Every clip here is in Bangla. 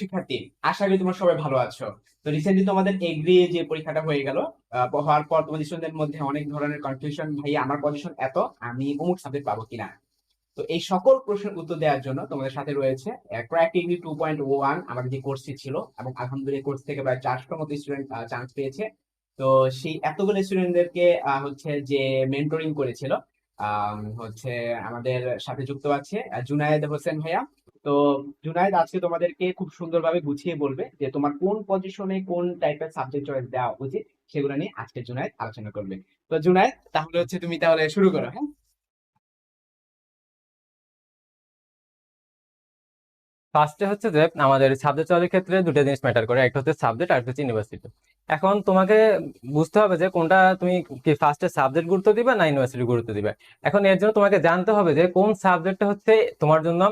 শিক্ষার্থী। আশা করি তোমরা সবাই ভালো আছো। তো রিসেন্টলি তোমাদের এগ্রি যে পরীক্ষাটা হয়ে গেল হওয়ার পর তোমাদের স্টুডেন্টদের মধ্যে অনেক ধরনের কনফিউশন ভাই আমার পজিশন এত, আমি অমুক সাবজেক্ট পাবো কিনা? তো এই সকল প্রশ্নের উত্তর দেওয়ার জন্য তোমাদের সাথে রয়েছে crack degree two point one আমাদের যে কোর্সটি ছিল, এবং আলহামদুলিল্লাহ কোর্স থেকে প্রায় চারশোর মতো স্টুডেন্ট চান্স পেয়েছে। তো সেই এতগুলো স্টুডেন্টদেরকে হচ্ছে যে মেন্টরিং করেছিল হচ্ছে আমাদের সাথে যুক্ত আছে জুনায়েদ হোসেন ভাইয়া। তো জুনায়দ আজকে তোমাদেরকে খুব সুন্দরভাবে গুছিয়ে বলবে যে তোমার কোন পজিশনে কোন টাইপের সাবজেক্ট চয়েস দেওয়া উচিত, সেগুলো নিয়ে আজকে জুনায়দ আলোচনা করবে। তো জুনায়দ তাহলে হচ্ছে তুমি তাহলে শুরু করো হ্যাঁ? ফার্স্টে হচ্ছে যে, আমাদের সাবজেক্ট চয়েসের ক্ষেত্রে দুটো জিনিস ম্যাটার করে। একটা হচ্ছে সাবজেক্ট আর একটা হচ্ছে ইউনিভার্সিটি এখন তোমাকে বুঝতে হবে যে, কোনটা তুমি কি ফার্স্টে সাবজেক্ট গুরুত্ব দিবে না ইউনিভার্সিটি গুরুত্ব দিবে? এখন এর জন্য তোমাকে জানতে হবে যে, কোন সাবজেক্টটা হচ্ছে তোমার জন্য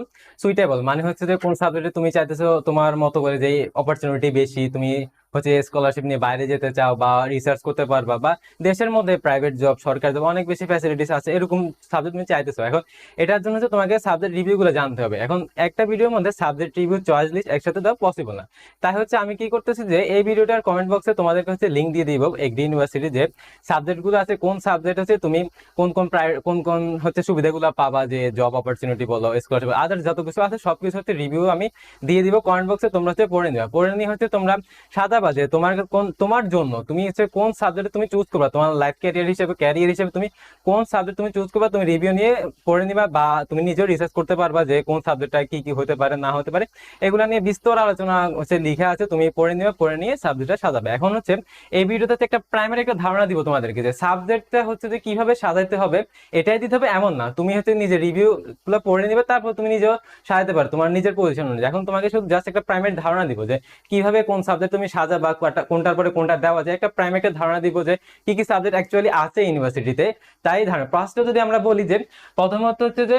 সুইটেবল মানে হচ্ছে যে, কোন সাবজেক্টে তুমি চাইতেছো তোমার মতো করে যে অপরচুনিটি বেশি, তুমি হচ্ছে স্কলারশিপ নিয়ে বাইরে যেতে চাও বা রিসার্চ করতে পারবা বা দেশের মধ্যে প্রাইভেট জব সরকারি জব অনেক বেশি ফ্যাসিলিটিস আছে, এরকম সাবজেক্ট তুমি চাইতেছো। এখন এটার জন্য হচ্ছে তোমাকে সাবজেক্ট রিভিউ গুলো জানতে হবে। এখন একটা ভিডিওর মধ্যে সাবজেক্ট রিভিউ চয়েস লিস্ট একসাথে দেওয়া পসিবল না। তাই হচ্ছে আমি কি করতেছি যে, এই ভিডিওটার কমেন্ট বক্সে তোমাদেরকে হচ্ছে লিঙ্ক দিয়ে দিব এগ্রি ইউনিভার্সিটি যে সাবজেক্টগুলো আছে, কোন সাবজেক্ট হচ্ছে তুমি কোন কোন প্রাই- কোন কোন হচ্ছে সুবিধাগুলো পাবা যে জব অপরচুনিটি বলো স্কলারশিপ আদার যত কিছু আছে সবকিছু হচ্ছে রিভিউ আমি দিয়ে দিব। কমেন্ট বক্সে তোমরা হচ্ছে পড়ে নিবা। পড়ে নিয়ে হচ্ছে তোমরা সাদা বাজে তোমার কোন, তোমার জন্য, তুমি হচ্ছে কোন সাবজেক্ট তুমি চুজ করবা? তোমার লাইফ ক্যারিয়ার হিসেবে ক্যারিয়ার হিসেবে তুমি কোন সাবজেক্ট তুমি চুজ করবা? তুমি রিভিউ নিয়ে পড়ে নিবা বা তুমি নিজেও রিসার্চ করতে পারবা যে কোন সাবজেক্টটা কি কি হতে পারে, না হতে পারে। এগুলো নিয়ে বিস্তর আলোচনা হচ্ছে লিখে আছে, তুমি পড়ে নিবে, পড়ে নিয়ে সাবজেক্টটা সাজাবে। এখন হচ্ছে এই ভিডিওতে একটা প্রাইমারি একটা ধারণা দিব তোমাদেরকে যে সাবজেক্টটা হচ্ছে যে কীভাবে সাজাইতে হবে, এটাই দিতে হবে এমন না। তুমি হচ্ছে নিজে রিভিউ গুলো পড়ে নিবে, তারপর তুমি নিজেও সাজাতে পারো, তোমার নিজের পজিশন অনুযায়ী। এখন তোমাকে শুধু জাস্ট একটা প্রাইমারি ধারণা দিব যে কীভাবে কোন সাবজেক্ট তুমি সাজাবা বা কোনটার পরে কোনটা দেওয়া যায়, একটা প্রাইম একটা ধারণা দিব যে কি কি সাবজেক্ট অ্যাকচুয়ালি আছে ইউনিভার্সিটিতে তাই ধারণা ফার্স্টে যদি আমরা বলি যে প্রথমত হচ্ছে যে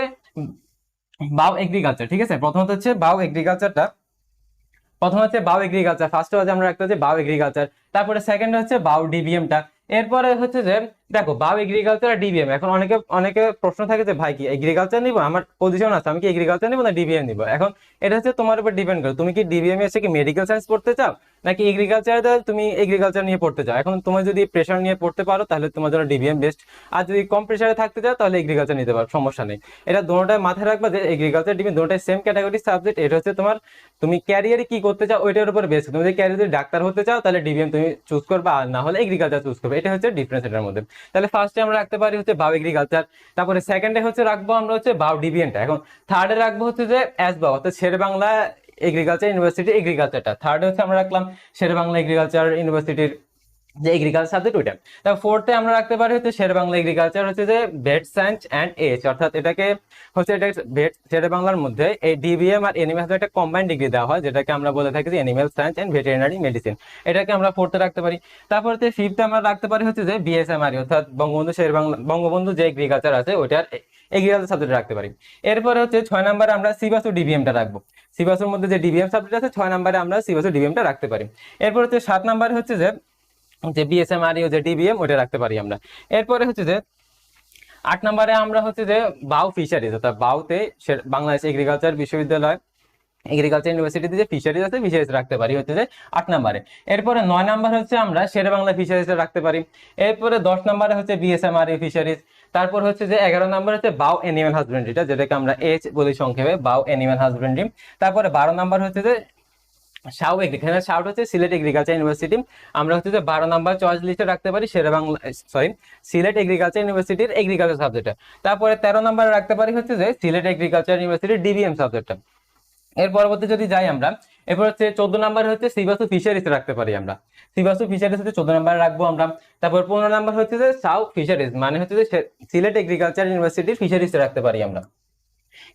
বাউ এগ্রিকালচার ঠিক আছে? প্রথমত হচ্ছে বাও এগ্রিকালচারটা প্রথম হচ্ছে বাউ এগ্রিকালচার ফার্স্ট হচ্ছে আমরা একটা হচ্ছে বাও এগ্রিকালচার তারপরে সেকেন্ড হচ্ছে বাও ডিবিএমটা এরপরে হচ্ছে যে দেখো বাও এগ্রিকালচার আর ডিবিএম এখন অনেকে অনেকে প্রশ্ন থাকে যে, ভাই, কি এগ্রিকালচার নিবো? আমার পজিশন আছে, আমি কি এগ্রিকালচার নিবো না ডিবিএম নিবো? এখন এটা হচ্ছে তোমার উপর ডিপেন্ড করে, তুমি কি ডিবিএম এসে কি মেডিকেল সায়েন্স পড়তে চাও? নাকি এগ্রিকালচার তুমি এগ্রিকালচার নিয়ে পড়তে চাও? এখন তুমি যদি প্রেশার নিয়ে পড়তে পারো, তাহলে তোমার জন্য ডিবিএম বেস্ট আর যদি কম প্রেশারে থাকতে চাও, তাহলে এগ্রিকালচার নিতে পারো, সমস্যা নেই। এটা দুটোটাই মাথায় রাখবা যে এগ্রিকালচার ডিবিএম দুটোটাই সেম ক্যাটাগরি সাবজেক্ট এটা হচ্ছে তোমার তুমি ক্যারিয়ারে কি করতে চাও, ওইটার উপর বেস্ট তুমি যদি ক্যারিয়ারে ডাক্তার হতে চাও, তাহলে ডিবিএম তুমি চুজ করবে, আর না হলে এগ্রিকালচার চুজ করবে। এটা হচ্ছে ডিফারেন্স এটার মধ্যে। তাহলে ফার্স্টে আমরা রাখতে পারি হচ্ছে বাউ এগ্রিকালচার তারপরে সেকেন্ডে হচ্ছে রাখব আমরা হচ্ছে বাউ ডিভিয়েন্টটা এখন থার্ডে রাখব হচ্ছে যে অ্যাস বা অর্থাৎ শের বাংলা এগ্রিকালচার ইউনিভার্সিটি এগ্রিকালচারটা থার্ডে হচ্ছে আমরা রাখলাম শের বাংলা এগ্রিকালচার ইউনিভার্সিটির যে এগ্রিকালচার সাবজেক্ট ওইটা। তারপর ফোর্থে আমরা রাখতে পারি হচ্ছে শের বাংলা এগ্রিকালচার হচ্ছে যে ভেট সায়েন্স অ্যান্ড এজ অর্থাৎ এটাকে হচ্ছে এটা ভেট শের বাংলার মধ্যে এই ডিবিএম আর এনিমেল একটা কম্বাইন্ড ডিগ্রি দেওয়া হয়, যেটাকে আমরা বলে থাকি যে animal science and veterinary medicine এটাকে আমরা ফোর্থে রাখতে পারি। তারপর হচ্ছে ফিফথে আমরা রাখতে পারি হচ্ছে যে বিএসএমআরই অর্থাৎ বঙ্গবন্ধু শের বাংলা, বঙ্গবন্ধু যে এগ্রিকালচার আছে, ওইটার এগ্রিকালচার সাবজেক্ট রাখতে পারি। এরপরে হচ্ছে ছয় নম্বরে আমরা সিবাস সিবাসু ডিবিএমটা রাখব। সিবাসুর মধ্যে যে ডিবিএম সাবজেক্ট আছে, ছয় নম্বরে আমরা সিবাস সিবাসু ডিবিএমটা রাখতে পারি। এরপর হচ্ছে সাত নম্বরে হচ্ছে যে যে বিএসএমআরইউ যে ডিবিএম ওটা রাখতে পারি আমরা। এরপরে হচ্ছে যে, আট নম্বরে আমরা হচ্ছে যে বাউ ফিশারিজ, অর্থাৎ বাউতে বাংলাদেশ এগ্রিকালচার বিশ্ববিদ্যালয় এগ্রিকালচার ইউনিভার্সিটিতে যে ফিশারিজ আছে ফিশারিজ রাখতে পারি হচ্ছে যে আট নম্বরে। এরপরে নয় নাম্বার হচ্ছে আমরা শেরে বাংলা ফিশারিজ রাখতে পারি। এরপরে দশ নম্বরে হচ্ছে বিএসএমআর ফিশারিজ তারপর হচ্ছে যে এগারো নম্বর হচ্ছে বাউ অ্যানিমেল হাজবেন্ড্রিটা যেটাকে আমরা এইচ বলি সংক্ষেপে, বাউ অ্যানিমেল হাজবেন্ড্রি তারপরে বারো নম্বর হচ্ছে যে সাউ এগ্রিকালচার সাউট হচ্ছে সিলেট এগ্রিকালচার ইউনিভার্সিটি আমরা হচ্ছে বারো নাম্বার চয়েস লিস্টে রাখতে পারি শেরে বাংলা সরি সিলেট এগ্রিকালচার ইউনিভার্সিটির এগ্রিকালচার সাবজেক্টটা তারপরে তেরো নাম্বারে রাখতে পারি হচ্ছে যে সিলেট এগ্রিকালচার ইউনিভার্সিটির ডিবিএম সাবজেক্টটা এর পরবর্তী যদি যাই আমরা, এরপর হচ্ছে চোদ্দ নম্বর হচ্ছে সিবাসু ফিশারিজ রাখতে পারি আমরা। সিবাসু ফিশারিজ হচ্ছে চোদ্দ নাম্বার রাখব আমরা। তারপর পনেরো নাম্বার হচ্ছে যে সাউ ফিশারিজ মানে হচ্ছে যে সিলেট এগ্রিকালচার ইউনিভার্সিটির ফিশারিজ রাখতে পারি আমরা।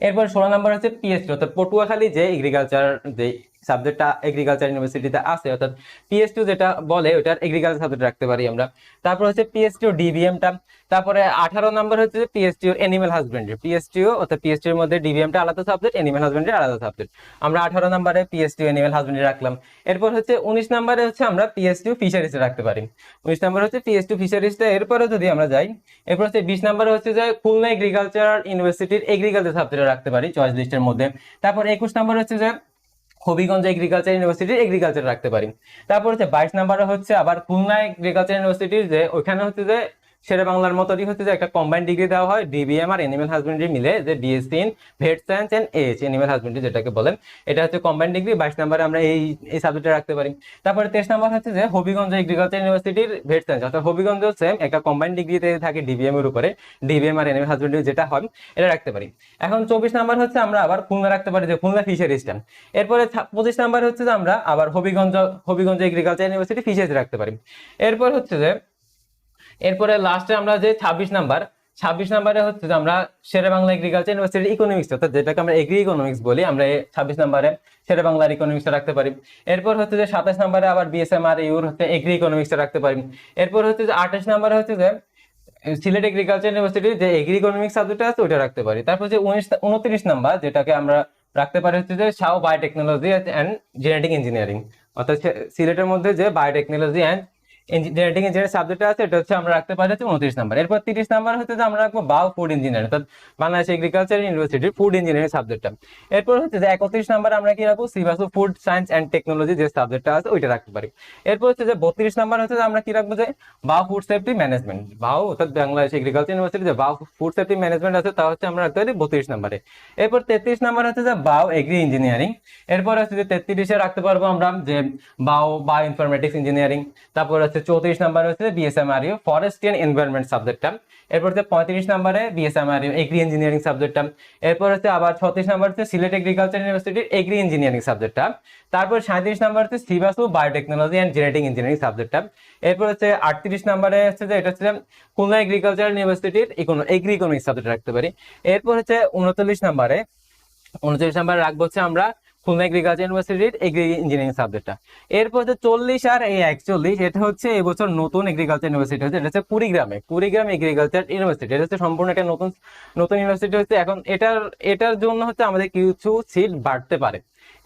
এরপর ষোলো নম্বর হচ্ছে পিএসটি অর্থাৎ পটুয়াখালী যে এগ্রিকালচার যে সাবজেক্টটা এগ্রিকালচার ইউনিভার্সিটিতে আছে, অর্থাৎ পিএসটি যেটা বলে, ওটার এগ্রিকালচার সাবজেক্ট রাখতে পারি আমরা। তারপর হচ্ছে পিএসটিও ডিবিএমটা তারপরে আঠারো নাম্বার হচ্ছে যে পিএসটিও এনিমেল হাজবেন্ডারি পিএসটিও অর্থাৎ পিএসটির মধ্যে ডিবিএমটা আলাদা সাবজেক্ট এনিমেল হাজবেন্ডারি আলাদা সাবজেক্ট আমরা আঠারো নাম্বারে পিএসটিও এনিমেল হাজবেন্ডারি রাখলাম। এরপর হচ্ছে উনিশ নাম্বারে হচ্ছে আমরা পিএসটিও ফিশারিজ রাখতে পারি। উনিশ নম্বর হচ্ছে পিএস পিএসটিও ফিশারিজটা এরপরে যদি আমরা যাই, এরপর হচ্ছে বিশ নাম্বার হচ্ছে যে খুলনা এগ্রিকালচার ইউনিভার্সিটির এগ্রিকালচার সাবজেক্ট রাখতে পারি চয়েস লিস্টের মধ্যে। তারপর একুশ নম্বর হচ্ছে যে হবিগঞ্জ এগ্রিকালচার ইউনিভার্সিটির এগ্রিকালচার রাখতে পারি। তারপর হচ্ছে বাইশ নাম্বারে হচ্ছে আবার খুলনা এগ্রিকালচার ইউনিভার্সিটির যে, ওইখানে হচ্ছে যে শেরে বাংলার মতোই হচ্ছে যে একটা কম্বাইন ডিগ্রি দেওয়া হয় ডিবিএম আর এনিমেল হাজবেন্ডারি মিলে, যে BSc in vet science and H animal husbandry যেটাকে বলেন। এটা হচ্ছে কম্বাইন ডিগ্রি বাইশ নাম্বারে আমরা এই এই সাবজেক্টে রাখতে পারি। তারপরে তেইশ নাম্বার হচ্ছে যে হবিগঞ্জ এগ্রিকালচার ইউনিভার্সিটির ভেট সায়েন্স অর্থাৎ হবিগঞ্জ সেম একটা কম্বাইন ডিগ্রিতে থাকে ডিবিএম এর উপরে ডিবিএম আর এনিমেল হাজবেন্ডারি যেটা হয়, এটা রাখতে পারি। এখন চব্বিশ নাম্বার হচ্ছে আমরা আবার খুলনা রাখতে পারি, যে খুলনা ফিশারিজটা এরপরে ছা- পঁচিশ নাম্বার হচ্ছে যে আমরা আবার Habiganj Habiganj agriculture university fisheries রাখতে পারি। এরপর হচ্ছে যে এরপরে লাস্টে আমরা যে ছাব্বিশ নাম্বার, ছাব্বিশ নাম্বারে হচ্ছে যে আমরা Shere Bangla agriculture university economics অর্থাৎ যেটাকে আমরা এগ্রি ইকোনমিক্স বলি, আমরা ছাব্বিশ নাম্বারে শেরে বাংলার ইকোনমিক্স রাখতে পারি। এরপর হচ্ছে যে সাতাশ নাম্বারে আবার বিএসএমআর ইউর হচ্ছে এগ্রি ইকোনমিক্স রাখতে পারি। এরপর হচ্ছে যে আঠাশ নাম্বারে হচ্ছে যে সিলেট এগ্রিকালচার ইউনিভার্সিটির যে এগ্রি ইকোনমিক্স সাবজেক্ট আছে ওটা রাখতে পারি। তারপর যে উনিশ, উনত্রিশ নাম্বার যেটাকে আমরা রাখতে পারি হচ্ছে যে Sao biotechnology and genetic engineering অর্থাৎ সিলেটের মধ্যে যে biotechnology and genetic engineering subject আছে, এটা হচ্ছে আমরা রাখতে পারি হচ্ছে উনত্রিশ নাম্বার। এরপর তিরিশ নাম্বার হচ্ছে যে আমরা রাখব বাও ফুড ইঞ্জিনিয়ারিং অর্থাৎ বাংলাদেশ এগ্রিকালচার ইউনিভার্সিটির ফুড ইঞ্জিনিয়ারিং সাবজেক্টটা এরপর হচ্ছে যে একত্রিশ নাম্বার আমরা কি রাখব? সিবাসু ফুড সায়েন্স অ্যান্ড টেকনোলজি যে সাবজেক্টটা আছে, ওইটা রাখতে পারি। এরপর হচ্ছে যে বত্রিশ নাম্বার হচ্ছে যে আমরা কি রাখব যে BAU food safety management BAU অর্থাৎ বাংলাদেশ এগ্রিকালচার ইউনিভার্সিটি যে বাও ফুড সেফটি ম্যানেজমেন্ট আছে, তা হচ্ছে আমরা রাখতে পারি বত্রিশ নাম্বারে। এরপর তেত্রিশ নাম্বার হচ্ছে যে বাও এগ্রি ইঞ্জিনিয়ারিং এরপর হচ্ছে যে তেত্রিশে রাখতে পারব আমরা যে বাও বায়ো ইনফরমেটিক্স ইঞ্জিনিয়ারিং তারপর হচ্ছে চৌত্রিশ নাম্বার হচ্ছে বিএসএমআরইউ ফরেস্ট্রি অ্যান্ড এনভায়রনমেন্ট সাবজেক্টটা এরপর হচ্ছে পঁয়ত্রিশ নাম্বারে বিএসএমআরইউ এগ্রি ইঞ্জিনিয়ারিং সাবজেক্টটা এরপর হচ্ছে আবার ছত্রিশ নাম্বার হচ্ছে সিলেট এগ্রিকালচার ইউনিভার্সিটির এগ্রি ইঞ্জিনিয়ারিং সাবজেক্টটা তারপর সাঁত্রিশ নাম্বার হচ্ছে সিবাসু বায়োটেকনোলজি অ্যান্ড জেনেটিক ইঞ্জিনিয়ারিং সাবজেক্টটা এরপর হচ্ছে আটত্রিশ নাম্বারে হচ্ছে যে এটা হচ্ছে খুলনা এগ্রিকালচার ইউনিভার্সিটির এগ্রি ইকোনমিক্স সাবজেক্ট রাখতে পারি। এরপর হচ্ছে উনচল্লিশ নাম্বারে, উনচল্লিশ নাম্বার রাখব হচ্ছে আমরা খুলনা এগ্রিকালচার ইউনিভার্সিটির এগ্রি ইঞ্জিনিয়ারিং সাবজেক্টটা এরপর হচ্ছে চল্লিশ আর এই একচল্লিশ, এটা হচ্ছে এবছর নতুন এগ্রিকালচার ইউনিভার্সিটি হচ্ছে, এটা হচ্ছে কুড়িগ্রামে কুড়িগ্রাম এগ্রিকালচার ইউনিভার্সিটি এটা হচ্ছে সম্পূর্ণ একটা নতুন নতুন ইউনিভার্সিটি হচ্ছে, এখন এটার এটার জন্য হচ্ছে আমাদের কিছু সিট বাড়তে পারে।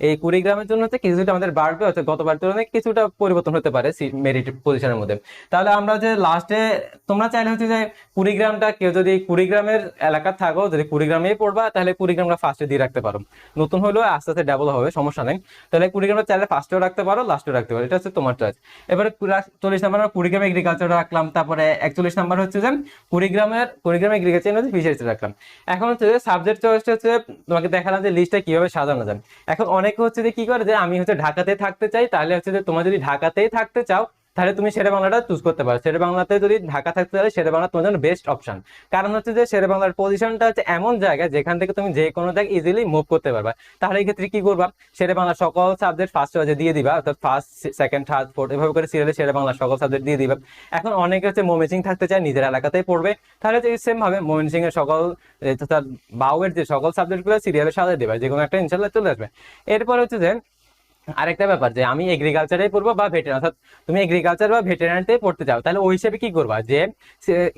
এই কুড়িগ্রামের জন্য হচ্ছে কিছুটা আমাদের বাড়বে হচ্ছে গতবার তুলনায় কিছুটা পরিবর্তন হতে পারে মেরিট পজিশনের মধ্যে। তাহলে আমরা যে লাস্টে তোমরা চাইলে হচ্ছে যে কুড়িগ্রামটা কেউ যদি কুড়িগ্রামের এলাকা থাকো, যদি কুড়িগ্রামেই পড়বা, তাহলে কুড়িগ্রামটা ফার্স্টে দিয়ে রাখতে পারো। নতুন হলেও আস্তে আস্তে ডেভেলপ হবে, সমস্যা নেই। তাহলে কুড়িগ্রামটা চাইলে ফার্স্টেও রাখতে পারো লাস্টেও রাখতে পারো, এটা হচ্ছে তোমার চয়েস এবারে চল্লিশ নাম্বার আমরা কুড়িগ্রাম এগ্রিকালচার রাখলাম, তারপরে একচল্লিশ নাম্বার হচ্ছে যে কুড়িগ্রামের, কুড়িগ্রাম এগ্রিকালচার হচ্ছে ফিশারিজ রাখলাম। এখন হচ্ছে যে সাবজেক্ট চয়েসটা হচ্ছে, তোমাকে দেখালাম যে লিস্টটা কীভাবে সাজানো যায়। এখন অনেকে হচ্ছে যে কি করে যে আমি হচ্ছে ঢাকাতে থাকতে চাই, তাহলে হচ্ছে যে তোমরা যদি ঢাকাতেই থাকতে চাও তাহলে তুমি শেরে বাংলাটা চুজ করতে পারো। শেরে বাংলাতে যদি ঢাকা থাকতে চাইলে শেরে বাংলা তোমার জন্য বেস্ট অপশন কারণ হচ্ছে যে শেরে বাংলার পজিশনটা হচ্ছে এমন জায়গা যেখান থেকে তুমি যে কোনো জায়গায় ইজিলি মুভ করতে পারবা। তাহলে এই ক্ষেত্রে কি করবা? শেরে বাংলা সকল সাবজেক্ট ফার্স্ট চয়েসে দিয়ে দিবা, অর্থাৎ ফার্স্ট সেকেন্ড থার্ড ফোর্থ এভাবে করে সিরিয়ালে শেরে বাংলা সকল সাবজেক্ট দিয়ে দিবা। এখন অনেকে হচ্ছে মমিসিং থাকতে চায়, নিজের এলাকাতেই পড়বে। তাহলে সেম ভাবে মমিসিং এর সকল বাউয়ের যে সকল সাবজেক্টগুলো সিরিয়ালে সাজিয়ে দিবা যে কোনো একটা ইনশাল্লাহ চলে আসবে। এরপর হচ্ছে যে আরেকটা ব্যাপার যে আমি এগ্রিকালচারে পড়ব বা ভেটেরিনারি অর্থাৎ তুমি এগ্রিকালচার বা ভেটেরিনারিতে পড়তে চাও, তাহলে ওই হিসেবে কি করবা? যে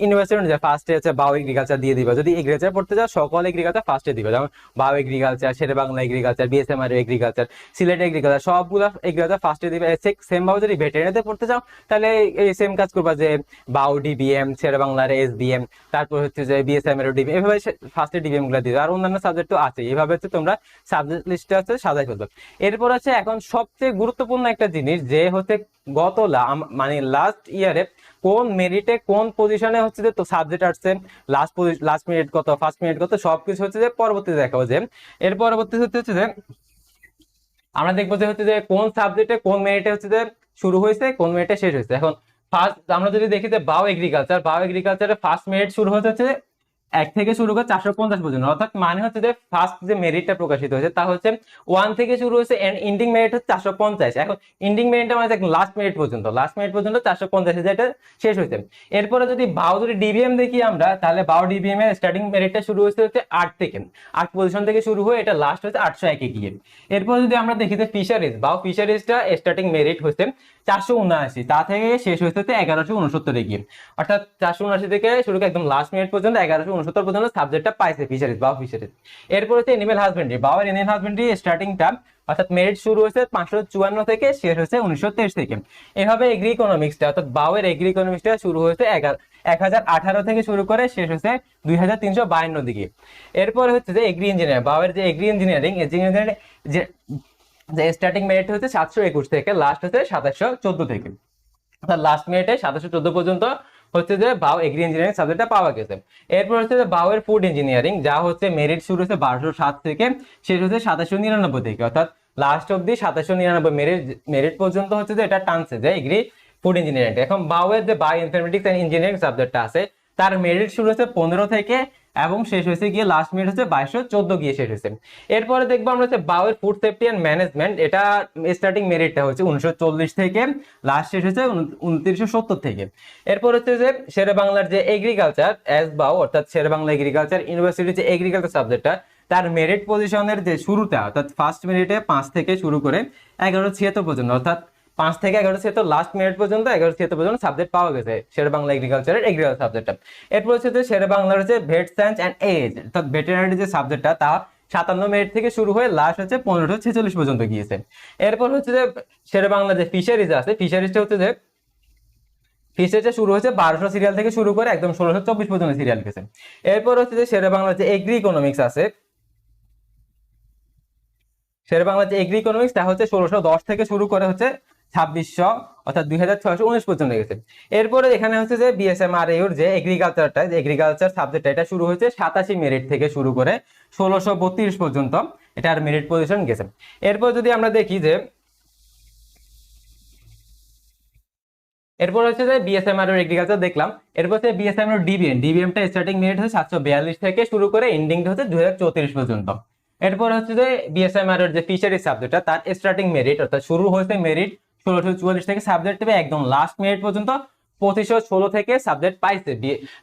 ইউনিভার্সিটি অনুযায়ী ফার্স্টে হচ্ছে বাও এগ্রিকালচার দিয়ে দিবা। যদি এগ্রিকালচার পড়তে চাও, সকল এগ্রিকালচার ফার্স্টে দিবা। যেমন বাও agriculture Shere Bangla agriculture BSMR agriculture Sylhet agriculture সবগুলো এগ্রিকালচার ফার্স্টে দিবে। সেম ভাবে যদি ভেটেরিনারিতে পড়তে চাও, তাহলে এই সেম কাজ করবা যে বাও ডিবিএম শেরে বাংলার এস বিএম তারপর হচ্ছে যে বিএসএম এর ডিবিএম এভাবে ফার্স্টে ডিবিএমগুলো দিবে। আর অন্যান্য সাবজেক্ট তো আছে এভাবে হচ্ছে তোমরা সাবজেক্ট লিস্টে হচ্ছে সাজাই ফেলবে। এরপর হচ্ছে এখন সবচেয়ে গুরুত্বপূর্ণ একটা জিনিস যে হচ্ছে গত মানে লাস্ট ইয়ারে কোন মেরিটে কোন পজিশনে হচ্ছে যে তো সাবজেক্ট আসছে লাস্ট লাস্ট মিনিট কত ফার্স্ট মিনিট কত, সবকিছু হচ্ছে যে পরবর্তীতে দেখাবো যে, এর পরবর্তী হচ্ছে যে আমরা দেখব যে হচ্ছে যে কোন সাবজেক্টে কোন মেরিটে হচ্ছে যে শুরু হয়েছে, কোন মেরিটে শেষ হয়েছে। এখন ফার্স্ট আমরা যদি দেখি যে বাও এগ্রিকালচার বাও এগ্রিকালচারে ফার্স্ট মেরিট শুরু হচ্ছে এক থেকে শুরু করে চারশো পঞ্চাশ পর্যন্ত। অর্থাৎ মানে হচ্ছে যে ফার্স্ট যে মেরিটটা প্রকাশিত হয়েছে, তা হচ্ছে ওয়ান থেকে শুরু হয়েছে এন্ডিং মেরিট হচ্ছে চারশো পঞ্চাশ। এখন এন্ডিং মেরিটটা মানে লাস্ট মিনিট পর্যন্ত লাস্ট মিনিট পর্যন্ত চারশো পঞ্চাশ যেটা শেষ হয়েছে। এরপরে যদি বাও যদি ডিবিএম দেখি আমরা, তাহলে বাও ডিবিএম এর স্টার্টিং মেরিটটা শুরু হয়েছে হচ্ছে আট থেকে। আট পজিশন থেকে শুরু হয়ে এটা লাস্ট হচ্ছে আটশো একে গিয়ে। এরপর যদি আমরা দেখি যে ফিশারিজ বাও ফিশারিজটা স্টার্টিং মেরিট হচ্ছে চারশো উনআশি, তা থেকে শেষ হয়েছে হচ্ছে এগারোশো উনসত্তরে গিয়ে। অর্থাৎ চারশো উনআশি থেকে শুরু করে একদম লাস্ট মিনিট পর্যন্ত এগারোশো উনসত্তর পর্যন্ত সাবজেক্টটা পাইছে ফিশারিজ বাও ফিশারিজ এরপর হচ্ছে এনিমেল হাজবেন্ডারি বাওয়ার এনিমেল হাজবেন্ডারি স্টার্টিংটা অর্থাৎ মেরিট শুরু হয়েছে পাঁচশো চুয়ান্ন থেকে, শেষ হয়েছে উনিশশো তেইশ থেকে। এভাবে এগ্রি ইকোনমিক্সটা অর্থাৎ বাওয়ের এগ্রি ইকোনমিক্সটা শুরু হয়েছে এক হাজার আঠারো থেকে শুরু করে শেষ হয়েছে দুই হাজার তিনশো বায়ান্ন দিকে। এরপর হচ্ছে যে এগ্রি ইঞ্জিনিয়ার বাওয়ের যে এগ্রি ইঞ্জিনিয়ারিং ইঞ্জিনিয়ারিং যে যে স্টার্টিং মেরিট হচ্ছে সাতশো একুশ থেকে লাস্ট হচ্ছে সাতাশশো চোদ্দ থেকে। অর্থাৎ লাস্ট মিনিটে সাতাশশো চোদ্দ পর্যন্ত হচ্ছে যে বাউ এগ্রি ইঞ্জিনিয়ারিং সাবজেক্টটা পাওয়া গেছে। এরপর হচ্ছে যে বাউয়ের ফুড ইঞ্জিনিয়ারিং যা হচ্ছে মেরিট শুরু হচ্ছে বারোশো সাত থেকে, শেষ হচ্ছে সাতাশো নিরানব্বই থেকে। অর্থাৎ লাস্ট অব্দি সাতাশো নিরানব্বই মেরিট মেরিট পর্যন্ত হচ্ছে যে এটা টানছে যে এগ্রি ফুড ইঞ্জিনিয়ারিং এখন বাওয়ের যে বায়ো ইনফরমেটিক্স অ্যান্ড ইঞ্জিনিয়ারিং সাবজেক্টটা আছে, তার মেরিট শুরু হচ্ছে পনেরো থেকে এবং শেষ হয়েছে গিয়ে লাস্ট মিনিট হচ্ছে বাইশশো চোদ্দ গিয়ে শেষ হয়েছে। এরপরে দেখব আমরা হচ্ছে বাওয়ের ফুড সেফটি অ্যান্ড ম্যানেজমেন্ট এটা স্টার্টিং মেরিটটা হচ্ছে উনিশশো চল্লিশ থেকে লাস্ট শেষ হয়েছে উনত্রিশশো থেকে। এরপর হচ্ছে যে শেরে বাংলার যে এগ্রিকালচার অ্যাজ বাও অর্থাৎ শেরে বাংলা এগ্রিকালচার ইউনিভার্সিটির যে এগ্রিকালচার সাবজেক্টটা তার মেরিট পজিশনের যে শুরুটা, অর্থাৎ ফার্স্ট মিনিটে পাঁচ থেকে শুরু করে এগারো ছিয়াত্তর পর্যন্ত, অর্থাৎ পাঁচ থেকে এগারো ছিয়াত্তর লাস্ট মিনিট পর্যন্ত এগারো ছিয়াত্তর পর্যন্ত সাবজেক্ট পাওয়া গেছে, শেরে বাংলা এগ্রিকালচারের এগ্রিকালচার সাবজেক্টটা এরপর হচ্ছে যে শেরে বাংলার হচ্ছে ভেট সায়েন্স অ্যান্ড এজ অর্থাৎ ভেটেরিনারি যে সাবজেক্টটা তা সাতান্ন মিনিট থেকে শুরু হয়ে লাস্ট হচ্ছে পনেরোশো ছেচল্লিশ পর্যন্ত গিয়েছে। এরপর হচ্ছে যে শেরে বাংলা যে ফিশারিজ আছে ফিশারিজটা হচ্ছে যে ফিশারিজটা শুরু হচ্ছে বারোশো সিরিয়াল থেকে শুরু করে একদম ষোলোশো চব্বিশ পর্যন্ত সিরিয়াল গেছে। এরপর হচ্ছে যে শেরে বাংলা যে এগ্রি ইকোনমিক্স আছে, শের বাংলা যে এগ্রি ইকোনমিক্স তা হচ্ছে ষোলোশো দশ থেকে শুরু করে হচ্ছে ছাব্বিশশো, অর্থাৎ দুই হাজার ছয়শো উনিশ পর্যন্ত গেছে। এরপরে এখানে হচ্ছে যে বিএসএম আর এর যে এগ্রিকালচারটা যে এগ্রিকালচার সাবজেক্ট এটা শুরু হয়েছে সাতাশি মেরিট থেকে শুরু করে ষোলোশো বত্রিশ পর্যন্ত এটার মেরিট পজিশন গেছে। এরপর যদি আমরা দেখি যে, এরপর হচ্ছে যে বিএসএমআর এর এগ্রিকালচার দেখলাম। এরপর হচ্ছে বিএসএমআর ডিবিএম ডিবিএমটা স্টার্টিং মিনিট হচ্ছে সাতশো বিয়াল্লিশ থেকে শুরু করে এন্ডিং হচ্ছে দুই হাজার চৌত্রিশ পর্যন্ত। এরপর হচ্ছে যে বিএসএমআর এর যে ফিশারিজ সাবজেক্টটা তার স্টার্টিং মেরিট অর্থাৎ শুরু হয়েছে মেরিট ষোলোশো চুয়াল্লিশ থেকে সাবজেক্ট পেয়ে একদম লাস্ট মিনিট পর্যন্ত পঁচিশশো ষোলো থেকে সাবজেক্ট পাইছে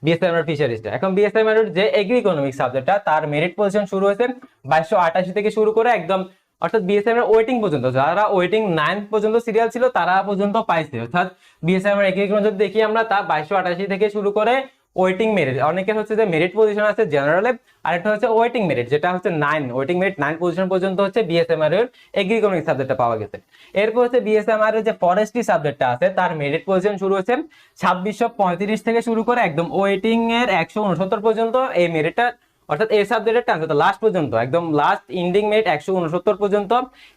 বিএসএমআর ফিশারিজটা এখন বিএসএমআর যে এগ্রি ইকোনমিক্স সাবজেক্টটা তার মেরিট পজিশন শুরু হয়েছে বাইশশো আটাশি থেকে শুরু করে একদম অর্থাৎ বিএসএম এর ওয়েটিং পর্যন্ত। যারা ওয়েটিং নাইন পর্যন্ত সিরিয়াল ছিল, তারা পর্যন্ত পাইছে। অর্থাৎ বিএসএম এর এগ্রি যদি দেখি আমরা, তা বাইশশো আটাশি থেকে শুরু করে ওয়েটিং মেরিট অনেকের হচ্ছে যে মেরিট পজিশন আছে জেনারেলে আরেকটা হচ্ছে ওয়েটিং মেরিট যেটা হচ্ছে nine waiting merit nine position পর্যন্ত হচ্ছে বিএসএমআর এর এগ্রিকমিক সাবজেক্টটা পাওয়া গেছে। এরপর হচ্ছে বিএসএমআর এর যে ফরেস্ট্রি সাবজেক্টটা আছে, তার মেরিট পজিশন শুরু হচ্ছে ছাব্বিশশো পঁয়ত্রিশ থেকে শুরু করে একদম ওয়েটিং এর একশো উনসত্তর পর্যন্ত এই মেরিটটা অর্থাৎ এই সাবজেক্টের টান লাস্ট পর্যন্ত, একদম লাস্ট ইন্ডিং মেরিট একশো উনসত্তর পর্যন্ত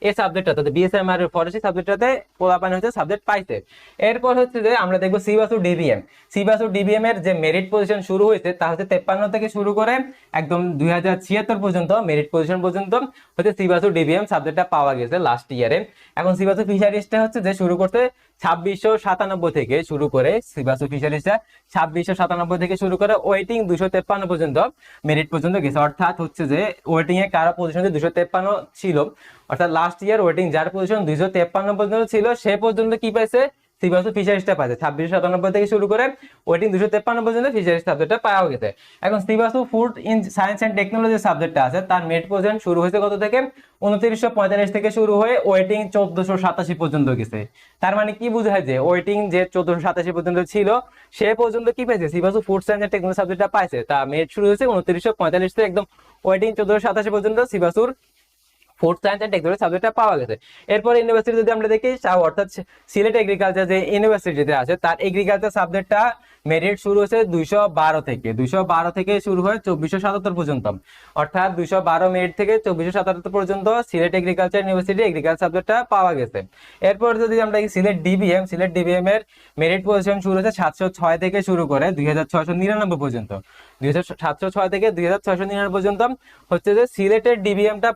এই সাবজেক্টটা অর্থাৎ বিএসএমআর ফরেস্ট্রি সাবজেক্টটাতে পোলাপানি হচ্ছে সাবজেক্ট পাইছে। এরপর হচ্ছে যে আমরা দেখব সিবাসু ডিবিএম সিবাসু ডিবিএম এর যে মেরিট পজিশন শুরু হয়েছে, তা হচ্ছে তেপ্পান্ন থেকে শুরু করে একদম দুই হাজার ছিয়াত্তর পর্যন্ত মেরিট পজিশন পর্যন্ত হচ্ছে সিবাসু ডিবিএম সাবজেক্টটা পাওয়া গেছে লাস্ট ইয়ারে এখন সিবাসু ফিশারিজটা হচ্ছে যে শুরু করতে ছাব্বিশশো সাতানব্বই থেকে শুরু করে, সিবাসু ফিশারিজটা ছাব্বিশশো সাতানব্বই থেকে শুরু করে ওয়েটিং দুশো তেপ্পান্ন পর্যন্ত মেরিট পর্যন্ত গেছে। অর্থাৎ হচ্ছে যে ওয়েটিং এ কারও পজিশন দুশো তেপ্পান্ন ছিল? অর্থাৎ লাস্ট ইয়ার ওয়েটিং যার পজিশন দুইশো তেপ্পান্ন পর্যন্ত ছিল, সে পর্যন্ত কি পাইছে? সিবাসু ফিশারিজটা পাইছে। ছাব্বিশশো সাতানব্বই থেকে শুরু করে ওয়েটিং দুশো তেপ্পান্ন পর্যন্ত ফিশারিজ সাবজেক্টটা পাওয়া গেছে। এখন সিবাসু food in science and technology সাবজেক্টটা আছে। তার মেরিট পজিশন শুরু হয়েছে কত থেকে? উনত্রিশশো পঁয়তাল্লিশ থেকে শুরু হয়ে ওয়েটিং চোদ্দশো সাতাশি পর্যন্ত গেছে। তার মানে কি বোঝায় যে ওয়েটিং যে চোদ্দশো সাতাশি পর্যন্ত ছিল, সে পর্যন্ত কি পাইছে? সিবাসু ফুড সায়েন্স অ্যান্ড টেকনোলজি সাবজেক্টটা পাইছে। তা মেরিট শুরু হয়েছে উনত্রিশশো পঁয়তাল্লিশ থেকে একদম ওয়েটিং চোদ্দশো সাতাশি পর্যন্ত সিবাসুর ফুড সায়েন্স অ্যান্ড টেকনোলজি সাবজেক্টটা পাওয়া গেছে। এরপর ইউনিভার্সিটি যদি আমরা দেখি অর্থাৎ সিলেট এগ্রিকালচার যে ইউনিভার্সিটিতে আছে, তার এগ্রিকালচার সাবজেক্টটা মেরিট শুরু হয়েছে দুইশো বারো থেকে। দুইশো বারো থেকে শুরু হয় চব্বিশশো পর্যন্ত। অর্থাৎ দুইশো বারো মেরিট থেকে চব্বিশশো পর্যন্ত সিলেট এগ্রিকালচার ইউনিভার্সিটি এগ্রিকালচার সাবজেক্টটা পাওয়া গেছে। এরপর যদি আমরা সিলেট ডিবিএম সিলেট ডিবিএম এর মেরিট পজিশন শুরু হয়েছে সাতশো ছয় থেকে শুরু করে দুই পর্যন্ত। থেকে দুই হাজার ছয়শো নিরানব্বই পর্যন্ত হচ্ছে যে সিলেটের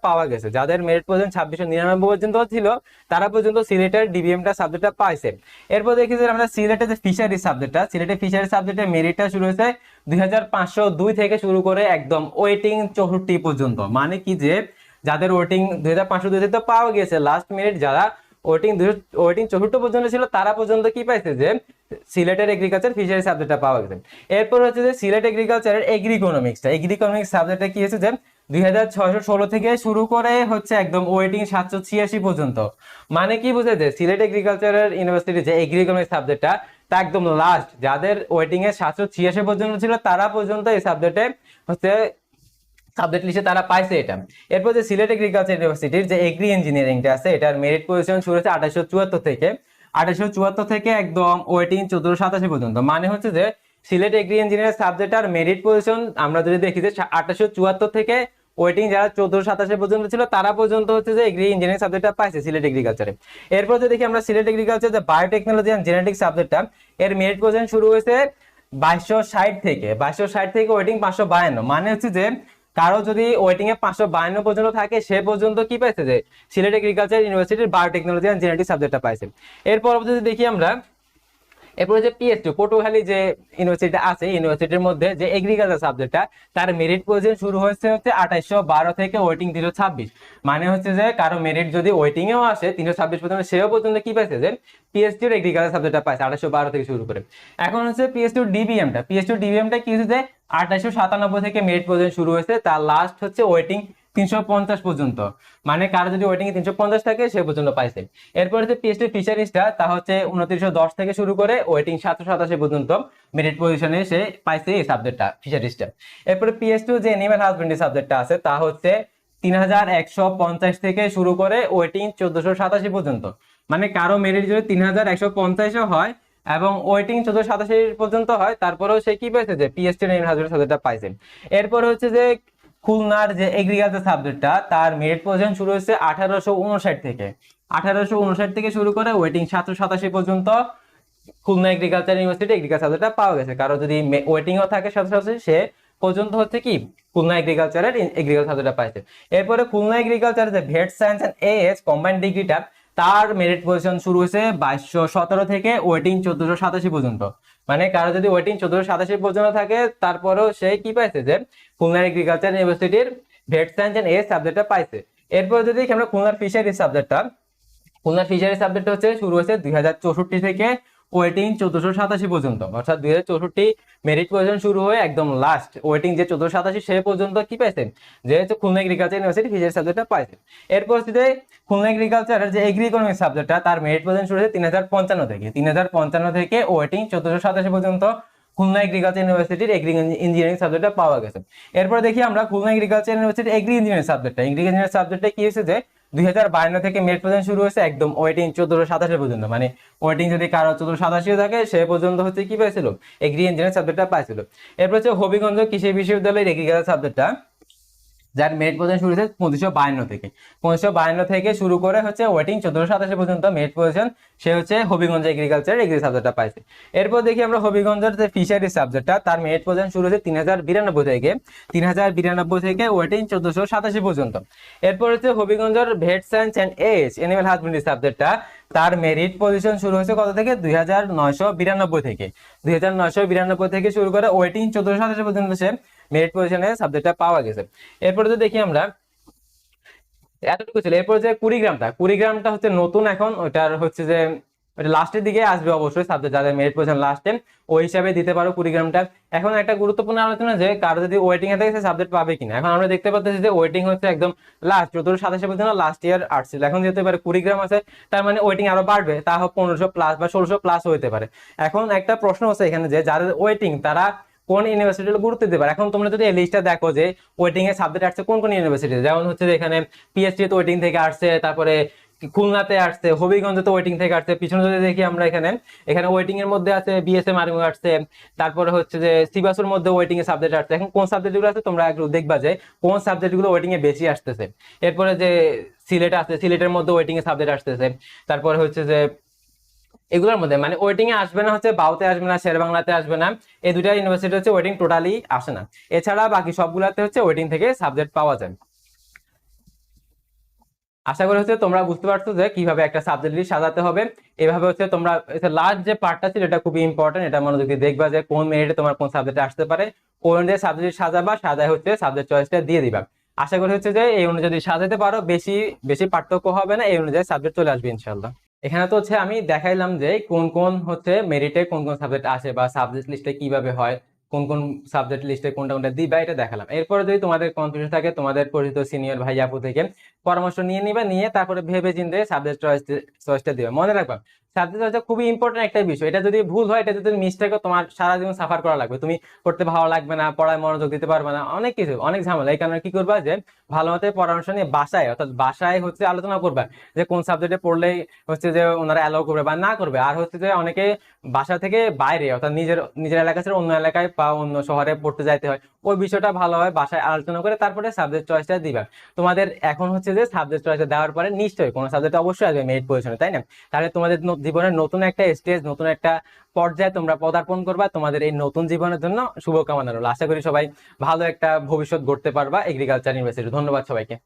পাওয়া গেছে। যাদের মেরিট ছাব্বিশশো নিরানব্বই পর্যন্ত ছিল, তারা পর্যন্ত সিলেটের ডিবিএমটা সাবজেক্টটা পাইছে। এরপর দেখি যে আমরা সিলেটের ফিশারি সাবজেক্টটা সিলেটের সাবজেক্টের মেরিটটা শুরু হয়েছে দুই হাজার পাঁচশো দুই থেকে শুরু করে একদম ওয়েটিং চৌষট্টি পর্যন্ত। মানে কি যে, যাদের ওয়েটিং দুই হাজার পাঁচশো দুই তো পাওয়া গেছে লাস্ট মিনিট যারা ওয়েটিং ওয়েটিং চৌষট্টি পর্যন্ত ছিল, তারা পর্যন্ত কি পাইছে যে, সিলেটের এগ্রিকালচার ফিশারি সাবজেক্টটা পাওয়া গেছে। এরপর হচ্ছে যে, সিলেট এগ্রিকালচারের এগ্রি ইকোনমিক্সটা এগ্রি ইকোনমিক্স সাবজেক্টটা কি হয়েছে যে দুই হাজার ছয়শো ষোলো থেকে শুরু করে হচ্ছে একদম ওয়েটিং সাতশো ছিয়াশি পর্যন্ত। মানে কি বুঝে যে সিলেট এগ্রিকালচারের ইউনিভার্সিটি যে এগ্রি ইকোনমিক্স সাবজেক্টটা তা একদম লাস্ট যাদের ওয়েটিং এ সাতশো ছিয়াশি পর্যন্ত ছিল, তারা পর্যন্ত এই সাবজেক্টে হচ্ছে সাবজেক্ট লিস্টে তারা পাইছে এটা। এরপর যে সিলেট এগ্রিকালচার ইউনিভার্সিটির যে এগ্রি ইঞ্জিনিয়ারিংটা আছে, এটার মেরিট পজিশন শুরু হচ্ছে আঠাশশো চুয়াত্তর থেকে। আঠাশশো চুয়াত্তর থেকে একদম ওয়েটিং চোদ্দশো সাতাশি পর্যন্ত। মানে হচ্ছে যে সিলেট এগ্রি ইঞ্জিনিয়ারিং সাবজেক্ট আর মেরিট পজিশন আমরা যদি দেখি যে আঠাশশো চুয়াত্তর থেকে ওয়েটিং যারা চোদ্দ সাতাশে পর্যন্ত ছিল, তারা পর্যন্ত হচ্ছে যে এগ্রি ইঞ্জিনিয়ারিং সাবজেক্টটা পাইছে সিলেট এগ্রিকালচারে এরপর যদি দেখি আমরা সিলেট এগ্রিকালচার যে বায়োটেকনোলজি অ্যান্ড জেনেটিক সাবজেক্টটা এর মেরিট পজিশন শুরু হয়েছে বাইশশো ষাট থেকে। বাইশশো ষাট থেকে ওয়েটিং পাঁচশো বায়ান্ন। মানে হচ্ছে যে কারও যদি ওয়েটিং এ পাঁচশো বায়ান্ন পর্যন্ত থাকে, সে পর্যন্ত কি পাইছে যে সিলেট এগ্রিকালচার ইউনিভার্সিটির বায়োটেকনোলজি অ্যান্ড জেনেটিক সাবজেক্টটা পাইছে। এরপর যদি দেখি আমরা এরপরে যে পিএসটি পটুয়াখালী যে ইউনিভার্সিটি আছে ইউনিভার্সিটির মধ্যে যে এগ্রিকালচার সাবজেক্টটা তার মেরিট পজিশন শুরু হয়েছে হচ্ছে আঠাইশশো বারো থেকে ওয়েটিং তিনশো ছাব্বিশ। মানে হচ্ছে যে কারও মেরিট যদি ওয়েটিং এও আসে, তিনশো ছাব্বিশ পর্যন্ত সেও পর্যন্ত কি পাইছে যে পিএসটির এগ্রিকালচার সাবজেক্টটা পাইছে আঠাইশো বারো থেকে শুরু করে। এখন হচ্ছে পিএসটির ডিবিএমটা পিএসটির ডিবিএমটা কি হচ্ছে যে আঠাইশো সাতানব্বই থেকে মেরিট পজিশন শুরু হয়েছে, তার লাস্ট হচ্ছে ওয়েটিং তিনশো পঞ্চাশ পর্যন্ত। মানে কারও যদি ওয়েটিং তিনশো পঞ্চাশ থাকে, সে পর্যন্ত পাইছে। হচ্ছে পিএসটি তা হচ্ছে উনত্রিশশো দশ থেকে শুরু করে ওয়েটিং পর্যন্ত মেরিট পজিশনে সে পাইছে এই সাবজেক্টটা যে হাজবেন্ডারি সাবজেক্টটা আছে, তা হচ্ছে তিন হাজার একশো পঞ্চাশ থেকে শুরু করে ওয়েটিং চোদ্দশো সাতাশি পর্যন্ত। মানে কারও মেরিট যদি তিন হাজার একশো পঞ্চাশও হয় এবং ওয়েটিং চোদ্দশো সাতাশি পর্যন্ত হয়, তারপরেও সে কি পাইছে যে পিএসটি এনিম্যাল হাজবেন্ডারি সাবজেক্টটা পাইছে। এরপর হচ্ছে যে খুলনার যে এগ্রিকালচার সাবজেক্টটা তার মেরিট পজিশন শুরু হয়েছে আঠারোশো উনষাট থেকে। আঠারোশো উনষাট থেকে শুরু করে ওয়েটিং সাতশো সাতাশি পর্যন্ত খুলনা এগ্রিকালচার ইউনিভার্সিটি এগ্রিকালচার সাবজেক্টটা পাওয়া গেছে। কারও যদি ওয়েটিংও থাকে সাতশো সাতাশি, সে পর্যন্ত হচ্ছে কি? খুলনা এগ্রিকালচারের এগ্রিকালচার সাবজেক্টটা পাইছে। এরপরে খুলনা এগ্রিকালচার যে vet science and AS combined ডিগ্রিটা তার মেরিট পজিশন শুরু হয়েছে বাইশশো সতেরো থেকে ওয়েটিং চোদ্দশো সাতাশি পর্যন্ত। মানে কারও যদি ওয়েটিং চোদ্দশো সাতাশি পর্যন্ত থাকে, তারপরেও সে কি পাইছে যে খুলনা এগ্রিকালচার ইউনিভার্সিটির ভেট সায়েন্স এন্ড এ সাবজেক্টটা পাইছে। এরপর যদি আমরা খুলনার ফিশারি সাবজেক্টটা খুলনার ফিশারি সাবজেক্ট হচ্ছে, শুরু হয়েছে দুই হাজার চৌষট্টি থেকে ওয়েটিং চোদ্দশো সাতাশি পর্যন্ত। অর্থাৎ দুই হাজার চৌষট্টি মেরিট পজিশন শুরু হয়ে একদম লাস্ট ওয়েটিং যে চোদ্দশো সাতাশি সে পর্যন্ত কি পাইছে? যে হচ্ছে খুলনা এগ্রিকালচার ইউনিভার্সিটি ফিশারি সাবজেক্টটা পাইছে। এরপর হচ্ছে যে খুলনা এগ্রিকালচারের যে এগ্রি ইকোনমিক সাবজেক্টটা তার মেরিট পজিশন শুরু হয়েছে তিন হাজার পঞ্চান্ন থেকে। তিন হাজার পঞ্চান্ন থেকে ওয়েটিং চোদ্দশো সাতাশি পর্যন্ত খুলনা এগ্রিকালচার ইউনিভার্সিটির এগ্রি ইঞ্জিনিয়ারিং সাবজেক্টটা পাওয়া গেছে। এরপর দেখি আমরা খুলনা এগ্রিকালচার ইউনিভার্সিটির এগ্রি ইঞ্জিনিয়ারিং সাবজেক্টটা এগ্রি ইঞ্জিনিয়ারিং সাবজেক্টে কি হয়েছে যে দুই হাজার থেকে মেট পর্যন্ত শুরু হয়েছে একদম ওয়েটিং চোদ্দশো সাতাশি পর্যন্ত। মানে ওয়েটিং যদি কারও চোদ্দশো সাতাশিও থাকে, সে পর্যন্ত হচ্ছে কি পাইছিল এগ্রি ইঞ্জিনিয়ার সাবজেক্টটা পাইছিল। এরপর হচ্ছে হবিগঞ্জ কৃষি বিশ্ববিদ্যালয়ের এগ্রিকালচার সাবজেক্টটা যার মেরিট পজিশন শুরু হয়েছে পঁচিশশো বায়ান্ন থেকে। পঁচিশশো বায়ান্ন থেকে শুরু করে হচ্ছে ওয়েটিং চোদ্দশো সাতাশি পর্যন্ত মেরিট পজিশন সে হচ্ছে হবিগঞ্জ এগ্রিকালচার এগ্রি সাবজেক্টটা পাইছে। এরপর দেখি আমরা হবিগঞ্জের যে ফিশারি সাবজেক্টটা তার মেরিট পজিশন শুরু হয়েছে তিন হাজার বিরানব্বই থেকে। তিন হাজার বিরানব্বই থেকে ওয়েটিং চোদ্দশো সাতাশি পর্যন্ত। এরপর হচ্ছে হবিগঞ্জের vet science and age animal husbandry সাবজেক্টটা তার মেরিট পজিশন শুরু হয়েছে কত থেকে? দুই হাজার নয়শো বিরানব্বই থেকে। দুই হাজার নয়শো বিরানব্বই থেকে শুরু করে ওয়েটিং চোদ্দশো সাতাশি পর্যন্ত সে মেরিট পজিশনে সাবজেক্টটা পাওয়া গেছে। এরপরে যদি দেখি আমরা, এতটুকু ছিল। এরপর যে কুড়িগ্রামটা কুড়িগ্রামটা হচ্ছে নতুন এখন। ওটার হচ্ছে যে লাস্টের দিকে আসবে অবশ্যই সাবজেক্ট যাদের মেরিট পজিশন লাস্টে ওই হিসাবে দিতে পারো কুড়িগ্রামটা। এখন একটা গুরুত্বপূর্ণ আলোচনা যে, কারও যদি ওয়েটিং এ থাকে, সে সাবজেক্ট পাবে কিনা। এখন আমরা দেখতে পাচ্ছি যে ওয়েটিং হচ্ছে একদম লাস্ট চতুর্থ সাতাশে পর্যন্ত লাস্ট ইয়ার আর্টস ছিল। এখন যেতে পারে কুড়িগ্রাম আছে, তার মানে ওয়েটিং আরও বাড়বে। তা হোক পনেরোশো প্লাস বা ষোলোশো প্লাস হতে পারে। এখন একটা প্রশ্ন হচ্ছে এখানে যে, যাদের ওয়েটিং তারা কোন ইউনিভার্সিটি গুরুত্ব দিতে পারে? এখন তোমরা যদি লিস্টটা দেখো যে ওয়েটিং এর সাবজেক্ট আসছে কোন কোন ইউনিভার্সিটি যেমন হচ্ছে এখানে পিএইচডি তো ওয়েটিং থেকে আসছে, তারপরে খুলনাতে আসছে, হবিগঞ্জে তো ওয়েটিং থেকে আসছে, পিছনে যদি দেখি আমরা এখানে এখানে ওয়েটিং এর মধ্যে আছে বিএসএম আর্মি আসছে, তারপরে হচ্ছে যে সিবাসুর মধ্যে ওয়েটিং এর সাবজেক্ট আসছে। এখন কোন সাবজেক্টগুলো আছে তোমরা একটু দেখবা যে কোন সাবজেক্টগুলো ওয়েটিং এ বেশি আসতেছে। এরপরে যে সিলেট আছে, সিলেটের মধ্যে ওয়েটিং এর সাবজেক্ট আসতেছে। তারপরে হচ্ছে যে এগুলোর মধ্যে। মানে ওয়েটিং এ আসবে না হচ্ছে, বাউতে আসবে না শের বাংলাতে আসবে না। এই দুইটা ইউনিভার্সিটি হচ্ছে ওয়েটিং টোটালি আসে না। এছাড়া বাকি সবগুলাতে হচ্ছে ওয়েটিং থেকে সাবজেক্ট পাওয়া যায়। আশা করি হচ্ছে তোমরা বুঝতে পারছ যে কীভাবে একটা সাবজেক্ট সাজাতে হবে। এভাবে হচ্ছে তোমরা লাস্ট যে পার্টটা ছিল এটা খুবই ইম্পর্টেন্ট এটা মনোযোগ দিয়ে দেখবা যে কোন মেরিটে তোমার কোন সাবজেক্ট আসতে পারে। কোন অনুযায়ী সাবজেক্ট সাজাবা, সাজায় হচ্ছে সাবজেক্ট চয়েসটা দিয়ে দিবা। আশা করি হচ্ছে যে এই অনুযায়ী সাজাতে পারো, বেশি বেশি পার্থক্য হবে না। এই অনুযায়ী সাবজেক্ট চলে আসবে ইনশাল্লাহ এখানে তো হচ্ছে আমি দেখাইলাম যে কোন কোন হচ্ছে মেরিটে কোন কোন সাবজেক্ট আসে বা সাবজেক্ট লিস্টে কীভাবে হয়, কোন কোন সাবজেক্ট লিস্টে কোনটা কোনটা দিবা, এটা দেখালাম। এরপরে যদি তোমাদের কনফিউশন থাকে, তোমাদের পরিচিত সিনিয়র ভাই আপু থেকে পরামর্শ নিয়ে নিবা, নিয়ে তারপরে ভেবে চিন্তে সাবজেক্ট চয়েস চয়েসটা দিবে। মনে রাখবা চয়েসটা খুবই ইম্পর্টেন্ট একটা বিষয়। এটা যদি ভুল হয়, এটা যদি মিস্টেক তোমার সারা জীবন সাফার করা লাগবে। তুমি পড়তে ভালো লাগবে না, পড়ায় মনোযোগ দিতে পারবে না, অনেক কিছু, অনেক ঝামেলা। এই কারণে কি করবা যে, ভালো মতো পরামর্শ নিয়ে বাসায়, অর্থাৎ বাসায় হচ্ছে আলোচনা করবা যে, কোন সাবজেক্টে পড়লে হচ্ছে যে, ওনারা অ্যালাউ করবে বা না করবে। আর হচ্ছে যে, অনেকে বাসা থেকে বাইরে, অর্থাৎ নিজের নিজের এলাকা ছেড়ে অন্য এলাকায় বা অন্য শহরে পড়তে যাইতে হয়, ওই বিষয়টা ভালোভাবে বাসায় আলোচনা করে তারপরে সাবজেক্ট চয়েসটা দিবা। তোমাদের এখন হচ্ছে যে সাবজেক্ট চয়েসটা দেওয়ার পরে নিশ্চয়ই কোনো সাবজেক্ট অবশ্যই আসবে মেরিট পজিশনে তাই না? তাহলে তোমাদের জীবনের নতুন একটা স্টেজ নতুন একটা পর্যায়ে তোমরা পদার্পণ করবা। তোমাদের এই নতুন জীবনের জন্য শুভকামনা রইল। আশা করি সবাই ভালো একটা ভবিষ্যৎ গড়তে পারবা এগ্রিকালচার ইউনিভার্সিটি ধন্যবাদ সবাইকে।